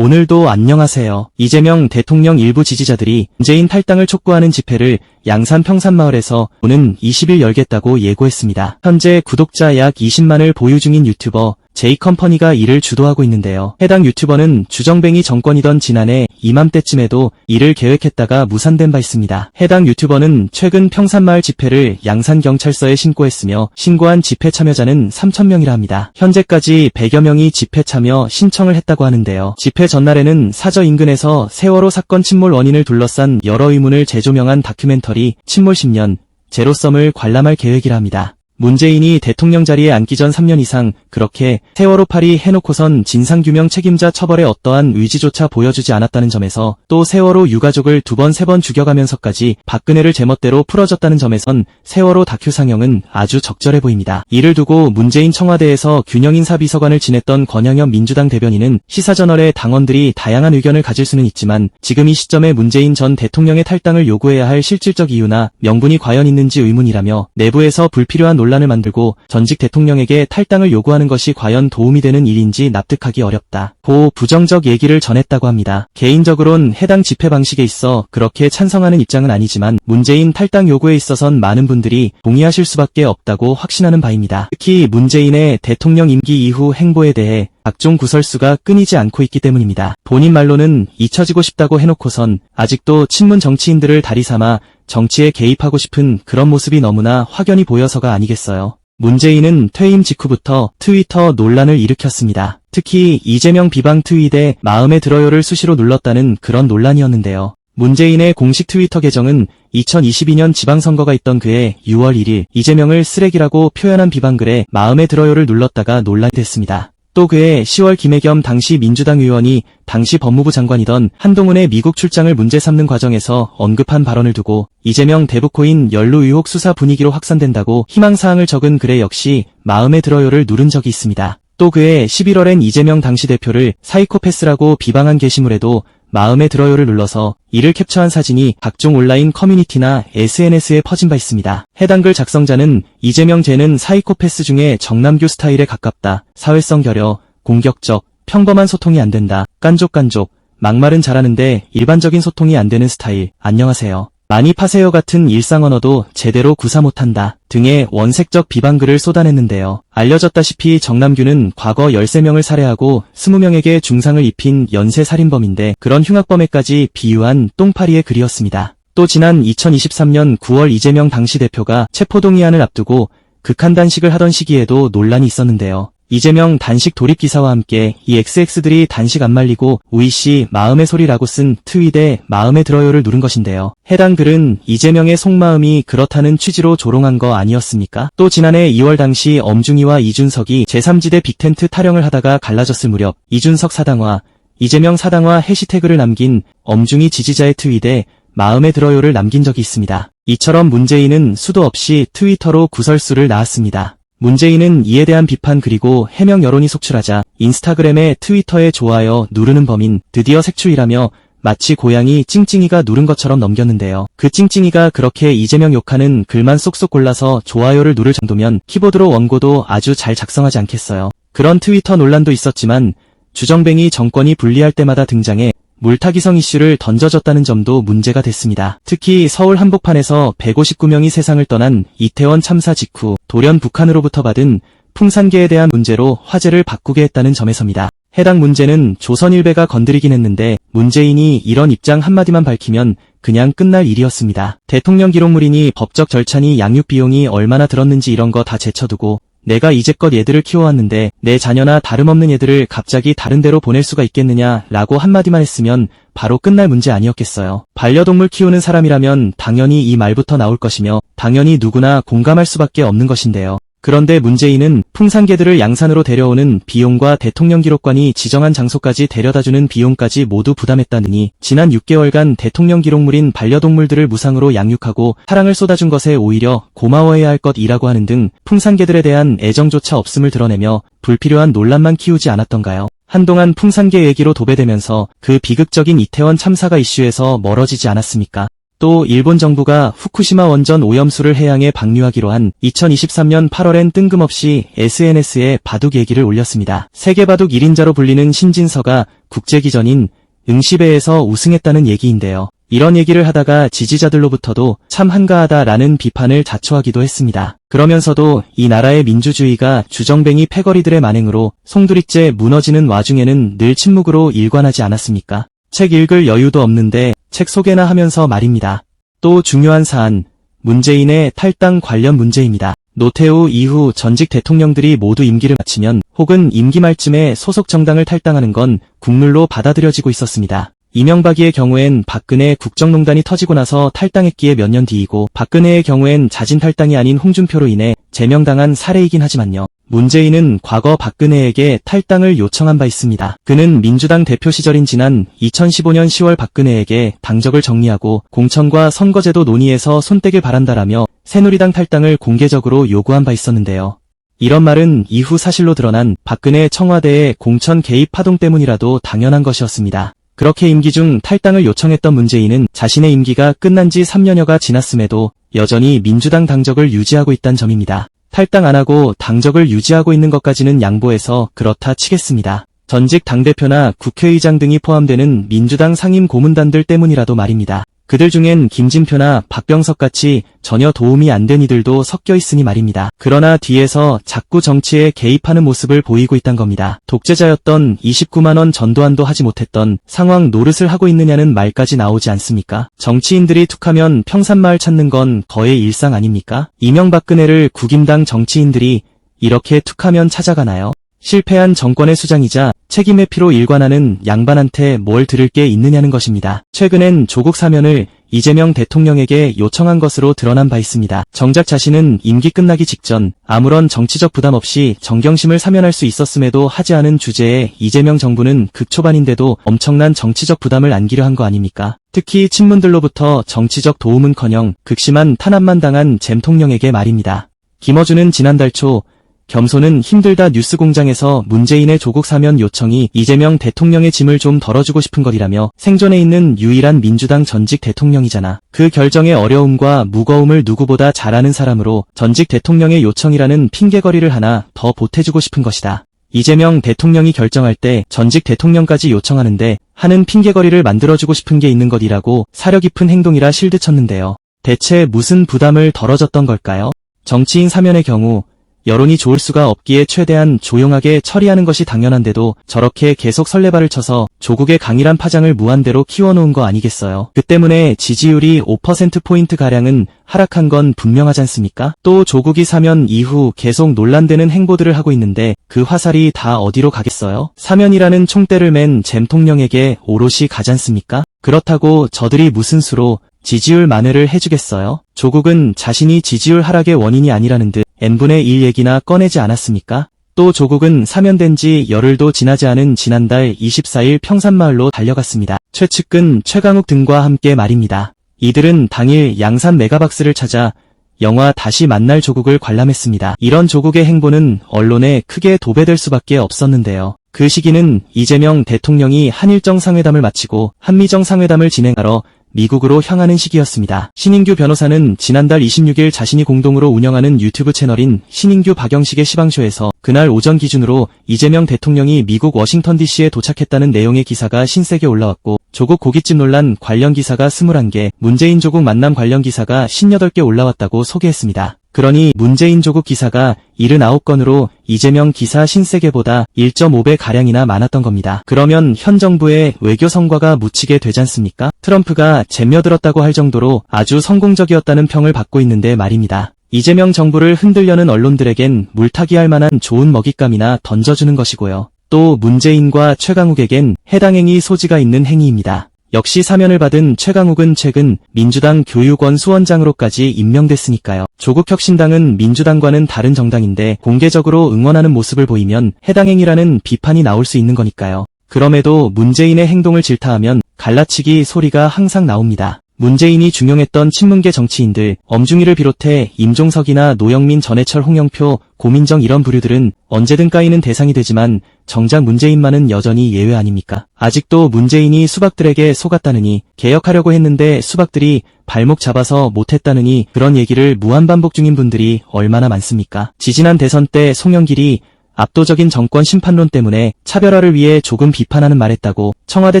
오늘도 안녕하세요. 이재명 대통령 일부 지지자들이 문재인 탈당을 촉구하는 집회를 양산 평산마을에서 오는 20일 열겠다고 예고했습니다. 현재 구독자 약 20만을 보유 중인 유튜버 제이컴퍼니가 이를 주도하고 있는데요. 해당 유튜버는 주정뱅이 정권이던 지난해 이맘때쯤에도 이를 계획했다가 무산된 바 있습니다. 해당 유튜버는 최근 평산마을 집회를 양산경찰서에 신고했으며 신고한 집회 참여자는 3천명이라 합니다. 현재까지 100여 명이 집회 참여 신청을 했다고 하는데요. 집회 전날에는 사저 인근에서 세월호 사건 침몰 원인을 둘러싼 여러 의문을 재조명한 다큐멘터리 침몰 10년 제로섬을 관람할 계획이라 합니다. 문재인이 대통령 자리에 앉기 전 3년 이상 그렇게 세월호 파리 해놓고선 진상규명 책임자 처벌에 어떠한 의지조차 보여주지 않았다는 점에서 또 세월호 유가족을 두 번 세번 죽여가면서까지 박근혜를 제멋대로 풀어줬다는 점에선 세월호 다큐 상영은 아주 적절해 보입니다. 이를 두고 문재인 청와대에서 균형인사 비서관을 지냈던 권영현 민주당 대변인은 시사저널에 당원들이 다양한 의견을 가질 수는 있지만 지금 이 시점에 문재인 전 대통령의 탈당을 요구해야 할 실질적 이유나 명분이 과연 있는지 의문이라며 내부에서 불필요한 논란 을 만들고 전직 대통령에게 탈당을 요구하는 것이 과연 도움이 되는 일인지 납득하기 어렵다. 고 부정적 얘기를 전했다고 합니다. 개인적으론 해당 집회 방식에 있어 그렇게 찬성하는 입장은 아니지만 문재인 탈당 요구에 있어선 많은 분들이 동의하실 수밖에 없다고 확신하는 바입니다. 특히 문재인의 대통령 임기 이후 행보에 대해 각종 구설수가 끊이지 않고 있기 때문입니다. 본인 말로는 잊혀지고 싶다고 해놓고선 아직도 친문 정치인들을 다리 삼아 정치에 개입하고 싶은 그런 모습이 너무나 확연히 보여서가 아니겠어요. 문재인은 퇴임 직후부터 트위터 논란을 일으켰습니다. 특히 이재명 비방 트윗에 마음에 들어요를 수시로 눌렀다는 그런 논란이었는데요. 문재인의 공식 트위터 계정은 2022년 지방선거가 있던 그해 6월 1일 이재명을 쓰레기라고 표현한 비방글에 마음에 들어요를 눌렀다가 논란이 됐습니다. 또 그해 10월 김혜겸 당시 민주당 의원이 당시 법무부 장관이던 한동훈의 미국 출장을 문제 삼는 과정에서 언급한 발언을 두고 이재명 대북코인 연루 의혹 수사 분위기로 확산된다고 희망사항을 적은 글에 역시 마음에 들어요를 누른 적이 있습니다. 또 그해 11월엔 이재명 당시 대표를 사이코패스라고 비방한 게시물에도 마음에 들어요를 눌러서 이를 캡처한 사진이 각종 온라인 커뮤니티나 SNS에 퍼진 바 있습니다. 해당 글 작성자는 이재명 쟤는 사이코패스 중에 정남규 스타일에 가깝다. 사회성 결여, 공격적, 평범한 소통이 안 된다. 깐족깐족, 막말은 잘하는데 일반적인 소통이 안 되는 스타일. 안녕하세요. 많이 파세요 같은 일상 언어도 제대로 구사 못한다 등의 원색적 비방글을 쏟아냈는데요. 알려졌다시피 정남규는 과거 13명을 살해하고 20명에게 중상을 입힌 연쇄 살인범인데 그런 흉악범에까지 비유한 똥파리의 글이었습니다. 또 지난 2023년 9월 이재명 당시 대표가 체포동의안을 앞두고 극한 단식을 하던 시기에도 논란이 있었는데요. 이재명 단식 돌입 기사와 함께 이 XX들이 단식 안 말리고 우이씨 마음의 소리라고 쓴 트윗에 마음에 들어요를 누른 것인데요. 해당 글은 이재명의 속마음이 그렇다는 취지로 조롱한 거 아니었습니까? 또 지난해 2월 당시 엄중희와 이준석이 제3지대 빅텐트 타령을 하다가 갈라졌을 무렵 이준석 사당화, 이재명 사당화 해시태그를 남긴 엄중희 지지자의 트윗에 마음에 들어요를 남긴 적이 있습니다. 이처럼 문재인은 수도 없이 트위터로 구설수를 낳았습니다. 문재인은 이에 대한 비판 그리고 해명 여론이 속출하자 인스타그램에 트위터에 좋아요 누르는 범인 드디어 색출이라며 마치 고양이 찡찡이가 누른 것처럼 넘겼는데요. 그 찡찡이가 그렇게 이재명 욕하는 글만 쏙쏙 골라서 좋아요를 누를 정도면 키보드로 원고도 아주 잘 작성하지 않겠어요. 그런 트위터 논란도 있었지만 주정뱅이 정권이 분리할 때마다 등장해 물타기성 이슈를 던져줬다는 점도 문제가 됐습니다. 특히 서울 한복판에서 159명이 세상을 떠난 이태원 참사 직후 돌연 북한으로부터 받은 풍산계에 대한 문제로 화제를 바꾸게 했다는 점에서입니다. 해당 문제는 조선일배가 건드리긴 했는데 문재인이 이런 입장 한마디만 밝히면 그냥 끝날 일이었습니다. 대통령 기록물이니 법적 절차니 양육 비용이 얼마나 들었는지 이런 거 다 제쳐두고 내가 이제껏 얘들을 키워왔는데 내 자녀나 다름없는 얘들을 갑자기 다른 데로 보낼 수가 있겠느냐 라고 한마디만 했으면 바로 끝날 문제 아니었겠어요. 반려동물 키우는 사람이라면 당연히 이 말부터 나올 것이며 당연히 누구나 공감할 수밖에 없는 것인데요. 그런데 문재인은 풍산개들을 양산으로 데려오는 비용과 대통령 기록관이 지정한 장소까지 데려다주는 비용까지 모두 부담했다느니 지난 6개월간 대통령 기록물인 반려동물들을 무상으로 양육하고 사랑을 쏟아준 것에 오히려 고마워해야 할 것이라고 하는 등 풍산개들에 대한 애정조차 없음을 드러내며 불필요한 논란만 키우지 않았던가요? 한동안 풍산개 얘기로 도배되면서 그 비극적인 이태원 참사가 이슈에서 멀어지지 않았습니까? 또 일본 정부가 후쿠시마 원전 오염수를 해양에 방류하기로 한 2023년 8월엔 뜬금없이 SNS에 바둑 얘기를 올렸습니다. 세계 바둑 1인자로 불리는 신진서가 국제기전인 응시배에서 우승했다는 얘기인데요. 이런 얘기를 하다가 지지자들로부터도 참 한가하다라는 비판을 자초하기도 했습니다. 그러면서도 이 나라의 민주주의가 주정뱅이 패거리들의 만행으로 송두리째 무너지는 와중에는 늘 침묵으로 일관하지 않았습니까? 책 읽을 여유도 없는데 책 소개나 하면서 말입니다. 또 중요한 사안, 문재인의 탈당 관련 문제입니다. 노태우 이후 전직 대통령들이 모두 임기를 마치면 혹은 임기 말쯤에 소속 정당을 탈당하는 건 국룰로 받아들여지고 있었습니다. 이명박이의 경우엔 박근혜 국정농단이 터지고 나서 탈당했기에 몇 년 뒤이고 박근혜의 경우엔 자진 탈당이 아닌 홍준표로 인해 제명당한 사례이긴 하지만요. 문재인은 과거 박근혜에게 탈당을 요청한 바 있습니다. 그는 민주당 대표 시절인 지난 2015년 10월 박근혜에게 당적을 정리하고 공천과 선거제도 논의에서 손떼길 바란다라며 새누리당 탈당을 공개적으로 요구한 바 있었는데요. 이런 말은 이후 사실로 드러난 박근혜 청와대의 공천 개입 파동 때문이라도 당연한 것이었습니다. 그렇게 임기 중 탈당을 요청했던 문재인은 자신의 임기가 끝난 지 3년여가 지났음에도 여전히 민주당 당적을 유지하고 있다는 점입니다. 탈당 안 하고 당적을 유지하고 있는 것까지는 양보해서 그렇다 치겠습니다. 전직 당대표나 국회의장 등이 포함되는 민주당 상임 고문단들 때문이라도 말입니다. 그들 중엔 김진표나 박병석 같이 전혀 도움이 안 된 이들도 섞여 있으니 말입니다. 그러나 뒤에서 자꾸 정치에 개입하는 모습을 보이고 있단 겁니다. 독재자였던 29만원 전두환도 하지 못했던 상황 노릇을 하고 있느냐는 말까지 나오지 않습니까? 정치인들이 툭하면 평산마을 찾는 건 거의 일상 아닙니까? 이명박근혜를 국임당 정치인들이 이렇게 툭하면 찾아가나요? 실패한 정권의 수장이자 책임의 피로 일관하는 양반한테 뭘 들을 게 있느냐는 것입니다. 최근엔 조국 사면을 이재명 대통령에게 요청한 것으로 드러난 바 있습니다. 정작 자신은 임기 끝나기 직전 아무런 정치적 부담 없이 정경심을 사면할 수 있었음에도 하지 않은 주제에 이재명 정부는 극초반인데도 엄청난 정치적 부담을 안기려 한 거 아닙니까? 특히 친문들로부터 정치적 도움은커녕 극심한 탄압만 당한 잼통령에게 말입니다. 김어준은 지난달 초 겸손은 힘들다 뉴스 공장에서 문재인의 조국 사면 요청이 이재명 대통령의 짐을 좀 덜어주고 싶은 거리라며 생존해 있는 유일한 민주당 전직 대통령이잖아. 그 결정의 어려움과 무거움을 누구보다 잘 아는 사람으로 전직 대통령의 요청이라는 핑계거리를 하나 더 보태주고 싶은 것이다. 이재명 대통령이 결정할 때 전직 대통령까지 요청하는데 하는 핑계거리를 만들어주고 싶은 게 있는 것이라고 사려 깊은 행동이라 실드쳤는데요. 대체 무슨 부담을 덜어줬던 걸까요? 정치인 사면의 경우 여론이 좋을 수가 없기에 최대한 조용하게 처리하는 것이 당연한데도 저렇게 계속 설레발을 쳐서 조국의 강일한 파장을 무한대로 키워놓은 거 아니겠어요. 그 때문에 지지율이 5%포인트 가량은 하락한 건 분명하지 않습니까? 또 조국이 사면 이후 계속 논란되는 행보들을 하고 있는데 그 화살이 다 어디로 가겠어요? 사면이라는 총대를 맨 잼통령에게 오롯이 가지 않습니까? 그렇다고 저들이 무슨 수로 지지율 만회를 해주겠어요? 조국은 자신이 지지율 하락의 원인이 아니라는 듯 n분의 1 얘기나 꺼내지 않았습니까? 또 조국은 사면된 지 열흘도 지나지 않은 지난달 24일 평산마을로 달려갔습니다. 최측근 최강욱 등과 함께 말입니다. 이들은 당일 양산 메가박스를 찾아 영화 다시 만날 조국을 관람했습니다. 이런 조국의 행보는 언론에 크게 도배될 수밖에 없었는데요. 그 시기는 이재명 대통령이 한일 정상회담을 마치고 한미 정상회담을 진행하러 미국으로 향하는 시기였습니다. 신인규 변호사는 지난달 26일 자신이 공동으로 운영하는 유튜브 채널인 신인규 박영식의 시방쇼에서 그날 오전 기준으로 이재명 대통령이 미국 워싱턴 DC에 도착했다는 내용의 기사가 신세계 올라왔고 조국 고깃집 논란 관련 기사가 21개, 문재인 조국 만남 관련 기사가 58개 올라왔다고 소개했습니다. 그러니 문재인 조국 기사가 79건으로 이재명 기사 신세계보다 1.5배 가량이나 많았던 겁니다. 그러면 현 정부의 외교 성과가 묻히게 되지 않습니까? 트럼프가 잼며들었다고 할 정도로 아주 성공적이었다는 평을 받고 있는데 말입니다. 이재명 정부를 흔들려는 언론들에겐 물타기할 만한 좋은 먹잇감이나 던져주는 것이고요. 또 문재인과 최강욱에겐 해당 행위 소지가 있는 행위입니다. 역시 사면을 받은 최강욱은 최근 민주당 교육원 수원장으로까지 임명됐으니까요. 조국혁신당은 민주당과는 다른 정당인데 공개적으로 응원하는 모습을 보이면 해당 행위라는 비판이 나올 수 있는 거니까요. 그럼에도 문재인의 행동을 질타하면 갈라치기 소리가 항상 나옵니다. 문재인이 중용했던 친문계 정치인들, 엄중희를 비롯해 임종석이나 노영민, 전해철, 홍영표, 고민정 이런 부류들은 언제든 까이는 대상이 되지만 정작 문재인만은 여전히 예외 아닙니까? 아직도 문재인이 수박들에게 속았다느니 개혁하려고 했는데 수박들이 발목 잡아서 못했다느니 그런 얘기를 무한반복 중인 분들이 얼마나 많습니까? 지지난 대선 때 송영길이 압도적인 정권 심판론 때문에 차별화를 위해 조금 비판하는 말했다고 청와대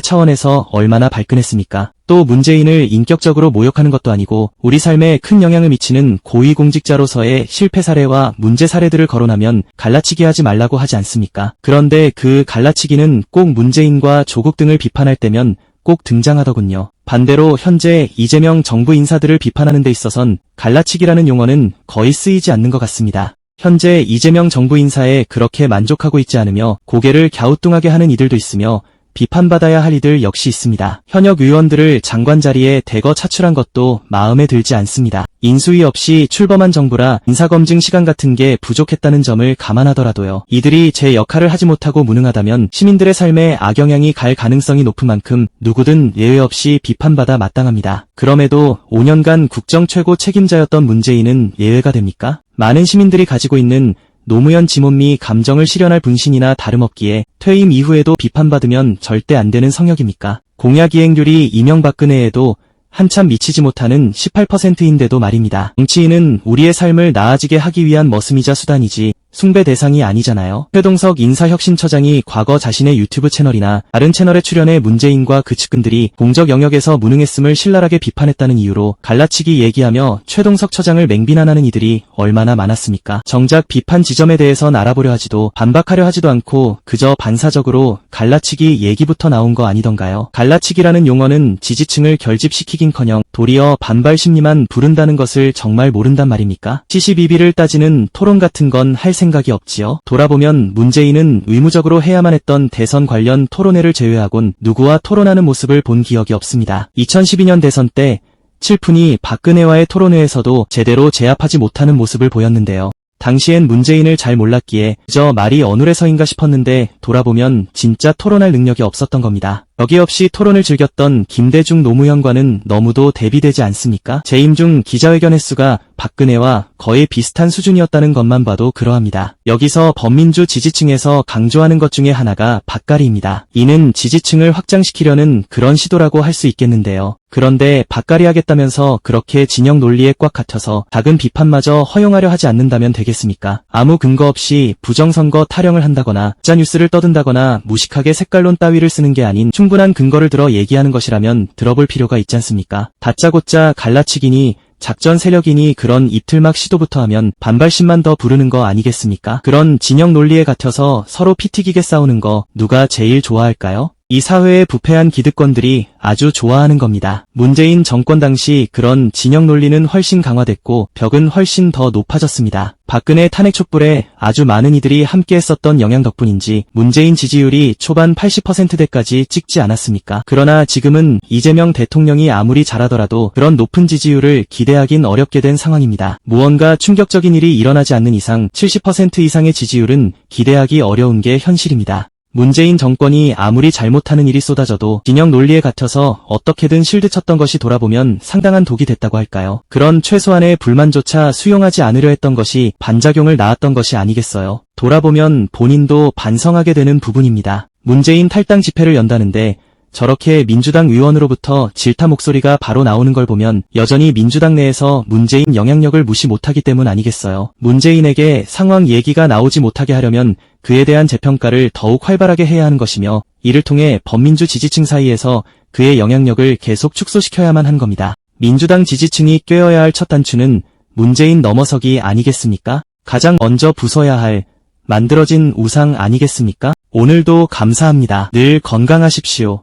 차원에서 얼마나 발끈했습니까? 또 문재인을 인격적으로 모욕하는 것도 아니고 우리 삶에 큰 영향을 미치는 고위공직자로서의 실패 사례와 문제 사례들을 거론하면 갈라치기 하지 말라고 하지 않습니까? 그런데 그 갈라치기는 꼭 문재인과 조국 등을 비판할 때면 꼭 등장하더군요. 반대로 현재 이재명 정부 인사들을 비판하는 데 있어선 갈라치기라는 용어는 거의 쓰이지 않는 것 같습니다. 현재 이재명 정부 인사에 그렇게 만족하고 있지 않으며 고개를 갸우뚱하게 하는 이들도 있으며 비판받아야 할 이들 역시 있습니다. 현역 의원들을 장관 자리에 대거 차출한 것도 마음에 들지 않습니다. 인수위 없이 출범한 정부라 인사검증 시간 같은 게 부족했다는 점을 감안하더라도요. 이들이 제 역할을 하지 못하고 무능하다면 시민들의 삶에 악영향이 갈 가능성이 높은 만큼 누구든 예외 없이 비판받아 마땅합니다. 그럼에도 5년간 국정 최고 책임자였던 문재인은 예외가 됩니까? 많은 시민들이 가지고 있는 노무현 지몬미 감정을 실현할 분신이나 다름없기에 퇴임 이후에도 비판받으면 절대 안 되는 성역입니까? 공약 이행률이 이명박근혜에도 한참 미치지 못하는 18%인데도 말입니다. 정치인은 우리의 삶을 나아지게 하기 위한 머슴이자 수단이지 숭배 대상이 아니잖아요. 최동석 인사혁신처장이 과거 자신의 유튜브 채널이나 다른 채널에 출연해 문재인과 그 측근들이 공적 영역에서 무능했음을 신랄하게 비판했다는 이유로 갈라치기 얘기하며 최동석 처장을 맹비난하는 이들이 얼마나 많았습니까? 정작 비판 지점에 대해선 알아보려 하지도 반박하려 하지도 않고 그저 반사적으로 갈라치기 얘기부터 나온 거 아니던가요? 갈라치기라는 용어는 지지층을 결집시키긴커녕 도리어 반발 심리만 부른다는 것을 정말 모른단 말입니까? CCBB를 따지는 토론 같은 건할 생각 이 없지요. 돌아보면 문재인은 의무적으로 해야만 했던 대선 관련 토론회를 제외하곤 누구와 토론하는 모습을 본 기억이 없습니다. 2012년 대선 때 칠푼이 박근혜와의 토론회에서도 제대로 제압하지 못하는 모습을 보였는데요. 당시엔 문재인을 잘 몰랐기에 그저 말이 어눌해서인가 싶었는데 돌아보면 진짜 토론할 능력이 없었던 겁니다. 여기 없이 토론을 즐겼던 김대중 노무현과는 너무도 대비되지 않습니까? 재임 중 기자회견 횟수가 박근혜와 거의 비슷한 수준이었다는 것만 봐도 그러합니다. 여기서 범민주 지지층에서 강조하는 것 중에 하나가 박가리입니다. 이는 지지층을 확장시키려는 그런 시도라고 할 수 있겠는데요. 그런데 박가리 하겠다면서 그렇게 진영 논리에 꽉 갇혀서 작은 비판마저 허용하려 하지 않는다면 되겠습니까? 아무 근거 없이 부정선거 타령을 한다거나 짜뉴스를 떠든다거나 무식하게 색깔론 따위를 쓰는 게 아닌 충 분한 근거를 들어 얘기하는 것이라면 들어볼 필요가 있지 않습니까? 다짜고짜 갈라치기니 작전 세력이니 그런 입틀막 시도부터 하면 반발심만 더 부르는 거 아니겠습니까? 그런 진영 논리에 갇혀서 서로 피튀기게 싸우는 거 누가 제일 좋아할까요? 이 사회의 부패한 기득권들이 아주 좋아하는 겁니다. 문재인 정권 당시 그런 진영 논리는 훨씬 강화됐고 벽은 훨씬 더 높아졌습니다. 박근혜 탄핵 촛불에 아주 많은 이들이 함께 했었던 영향 덕분인지 문재인 지지율이 초반 80%대까지 찍지 않았습니까? 그러나 지금은 이재명 대통령이 아무리 잘하더라도 그런 높은 지지율을 기대하긴 어렵게 된 상황입니다. 무언가 충격적인 일이 일어나지 않는 이상 70% 이상의 지지율은 기대하기 어려운 게 현실입니다. 문재인 정권이 아무리 잘못하는 일이 쏟아져도 진영 논리에 갇혀서 어떻게든 실드 쳤던 것이 돌아보면 상당한 독이 됐다고 할까요? 그런 최소한의 불만조차 수용하지 않으려 했던 것이 반작용을 낳았던 것이 아니겠어요? 돌아보면 본인도 반성하게 되는 부분입니다. 문재인 탈당 집회를 연다는데 저렇게 민주당 의원으로부터 질타 목소리가 바로 나오는 걸 보면 여전히 민주당 내에서 문재인 영향력을 무시 못하기 때문 아니겠어요. 문재인에게 상황 얘기가 나오지 못하게 하려면 그에 대한 재평가를 더욱 활발하게 해야 하는 것이며 이를 통해 범민주 지지층 사이에서 그의 영향력을 계속 축소시켜야만 한 겁니다. 민주당 지지층이 꿰어야 할 첫 단추는 문재인 넘어서기 아니겠습니까? 가장 먼저 부숴야 할 만들어진 우상 아니겠습니까? 오늘도 감사합니다. 늘 건강하십시오.